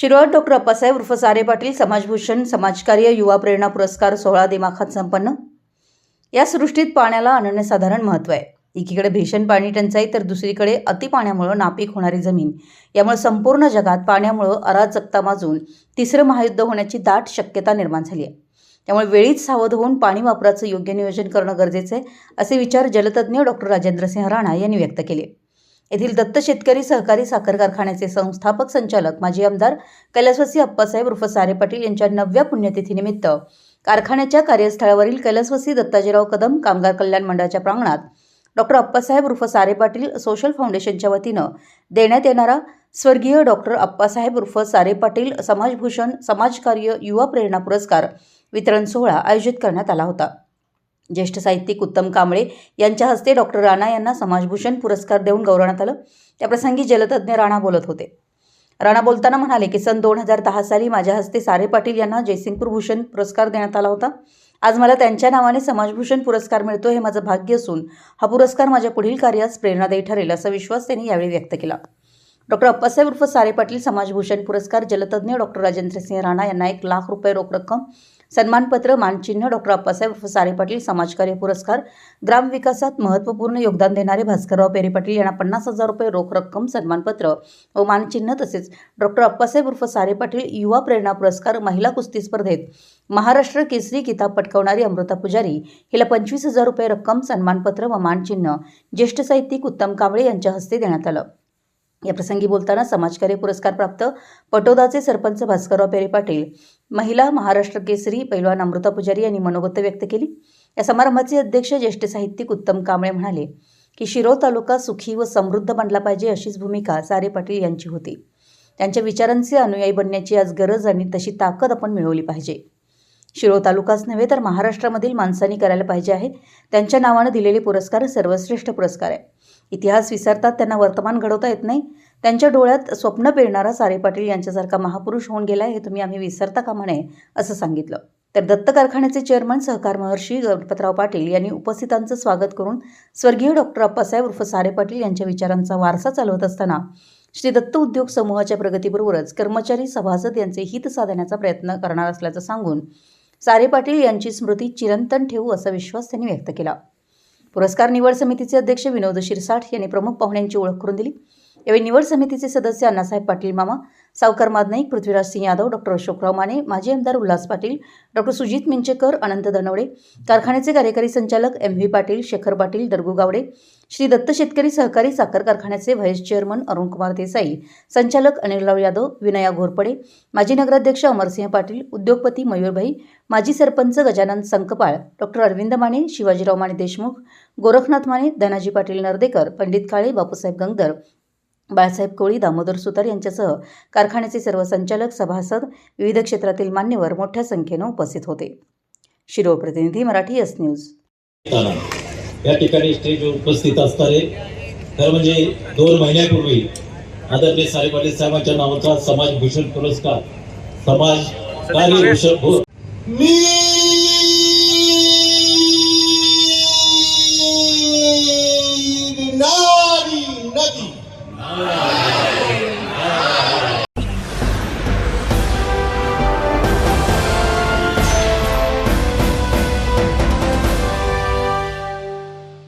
Shirol doctor Appasaheb उर्फ सारे पाटील समाजभूषण समाजकार्य युवा प्रेरणा पुरस्कार सोहळा दिमाखात संपन्न. या सृष्टीत पाण्याला अनन्यसाधारण महत्त्व आहे. एकीकडे भीषण पाणी टंचाई तर दुसरीकडे अतिपाण्यामुळं नापीक होणारी जमीन. यामुळे संपूर्ण जगात पाण्यामुळं अराजकता माजून तिसरं महायुद्ध होण्याची दाट शक्यता निर्माण झाली आहे. त्यामुळे वेळीच सावध होऊन पाणी वापराचं योग्य नियोजन करणं गरजेचं आहे असे विचार जलतज्ञ डॉक्टर राजेंद्रसिंह राणा यांनी व्यक्त केले. येथील दत्त शेतकरी सहकारी साखर कारखान्याचे संस्थापक संचालक माजी आमदार कैलासवासी अप्पासाहेब उर्फ सारे पाटील यांच्या नवव्या पुण्यतिथीनिमित्त कारखान्याच्या कार्यस्थळावरील कैलासवासी दत्ताजीराव कदम कामगार कल्याण मंडळाच्या प्रांगणात डॉक्टर अप्पासाहेब उर्फ सारे पाटील सोशल फाउंडेशनच्या वतीनं देण्यात येणारा स्वर्गीय डॉक्टर अप्पासाहेब उर्फ सारे पाटील समाजभूषण समाजकार्य युवा प्रेरणा पुरस्कार वितरण सोहळा आयोजित करण्यात आला होता. ज्येष्ठ साहित्यिक उत्तम कांबळे यांच्या हस्ते डॉक्टर राणा यांना समाजभूषण पुरस्कार देऊन गौरवण्यात आलं. त्याप्रसंगी जलतज्ञ राणा बोलत होते. राणा बोलताना म्हणाले की सन दोन हजार दहा साली माझ्या हस्ते सारे पाटील यांना जयसिंगपूर भूषण पुरस्कार देण्यात आला होता. आज मला त्यांच्या नावाने समाजभूषण पुरस्कार मिळतो हे माझं भाग्य असून हा पुरस्कार माझ्या पुढील कार्यास प्रेरणादायी ठरेल असा विश्वास त्यांनी यावेळी व्यक्त केला. डॉक्टर अप्पासाहेब उर्फ सारे पाटील समाजभूषण पुरस्कार जलतज्ञ डॉक्टर राजेंद्रसिंह राणा यांना एक लाख रुपये रोख रक्कम सन्मानपत्र मानचिन्ह डॉक्टर अप्पासाहेब उर्फ सारे पाटील समाजकार्य पुरस्कार ग्रामविकासात महत्त्वपूर्ण योगदान देणारे भास्करराव पेरे पाटील यांना पन्नास हजार रुपये रोख रक्कम सन्मानपत्र व मानचिन्ह तसेच डॉक्टर अप्पासाहेब उर्फ सारे पाटील युवा प्रेरणा पुरस्कार महिला कुस्ती स्पर्धेत महाराष्ट्र केसरी किताब पटकावणारी अमृता पुजारी हिला पंचवीस हजार रुपये रक्कम सन्मानपत्र व मानचिन्ह ज्येष्ठ साहित्यिक उत्तम कांबळे यांच्या हस्ते देण्यात आलं. या प्रसंगी बोलताना समाजकार्य पुरस्कार प्राप्त पटोदाचे सरपंच भास्करराव पेरे पाटील महिला महाराष्ट्र केसरी पैलवान अमृता पुजारी यांनी मनोगत व्यक्त केली. या समारंभाचे अध्यक्ष ज्येष्ठ साहित्यिक उत्तम कांबळे म्हणाले की शिरोळ तालुका सुखी व समृद्ध बनला पाहिजे अशीच भूमिका सारे पाटील यांची होती. त्यांच्या विचारांचे अनुयायी बनण्याची आज गरज आणि तशी ताकद आपण मिळवली पाहिजे. शिरोळ तालुकाच नव्हे तर महाराष्ट्रामधील माणसांनी करायला पाहिजे आहे. त्यांच्या नावानं दिलेले पुरस्कार सर्वश्रेष्ठ पुरस्कार आहे. इतिहास विसरतात त्यांना वर्तमान घडवता येत नाही. त्यांच्या डोळ्यात स्वप्न पेरणारा सारे पाटील यांच्यासारखा महापुरुष होऊन गेलाय हे तुम्ही आम्ही विसरता कामा नये असं सांगितलं. तर दत्त कारखान्याचे चेअरमन सहकार महर्षी गणपतराव पाटील यांनी उपस्थितांचं स्वागत करून स्वर्गीय डॉक्टर अप्पासाहेब उर्फ सारे पाटील यांच्या विचारांचा वारसा चालवत असताना श्री दत्त उद्योग समूहाच्या प्रगतीबरोबरच कर्मचारी सभासद यांचे हित साधण्याचा प्रयत्न करणार असल्याचं सांगून सारे पाटील यांची स्मृती चिरंतन ठेवू असा विश्वास त्यांनी व्यक्त केला. पुरस्कार निवड समितीचे अध्यक्ष विनोद शिरसाठ यांनी प्रमुख पाहुण्यांची ओळख करून दिली. यावेळी निवड समितीचे सदस्य अण्णासाहेब पाटील मामा सावकार मादनाईक पृथ्वीराज सिंह यादव डॉक्टर अशोकराव माने माजी आमदार उल्हास पाटील डॉक्टर सुजित मिंचेकर अनंत धनवडे कारखान्याचे कार्यकारी संचालक एम व्ही पाटील शेखर पाटील दरगू गावडे श्री दत्त शेतकरी सहकारी साखर कारखान्याचे व्हाईस चेअरमन अरुणकुमार देसाई संचालक अनिलराव यादव विनया घोरपडे माजी नगराध्यक्ष अमरसिंह पाटील उद्योगपती मयूरभाई माजी सरपंच गजानन संकपाळ डॉक्टर अरविंद माने शिवाजीराव माने देशमुख गोरखनाथ माने धनाजी पाटील नर्देकर पंडित काळे बापूसाहेब गंगदर बाळासाहेब कोळी दामोदर सुतार यांच्यासह कारखान्याचे सर्व संचालक सभासद विविध क्षेत्रातील मान्यवर मोठ्या संख्येनं उपस्थित होते. शिरोळ प्रतिनिधी मराठी एस न्यूज. या ठिकाणी स्टेजवर उपस्थित असणारे खरं म्हणजे दोन महिन्यापूर्वी आदरणीय पाटील साहेबांच्या नावाचा समाज भूषण पुरस्कार समाज कार्य भूषण मी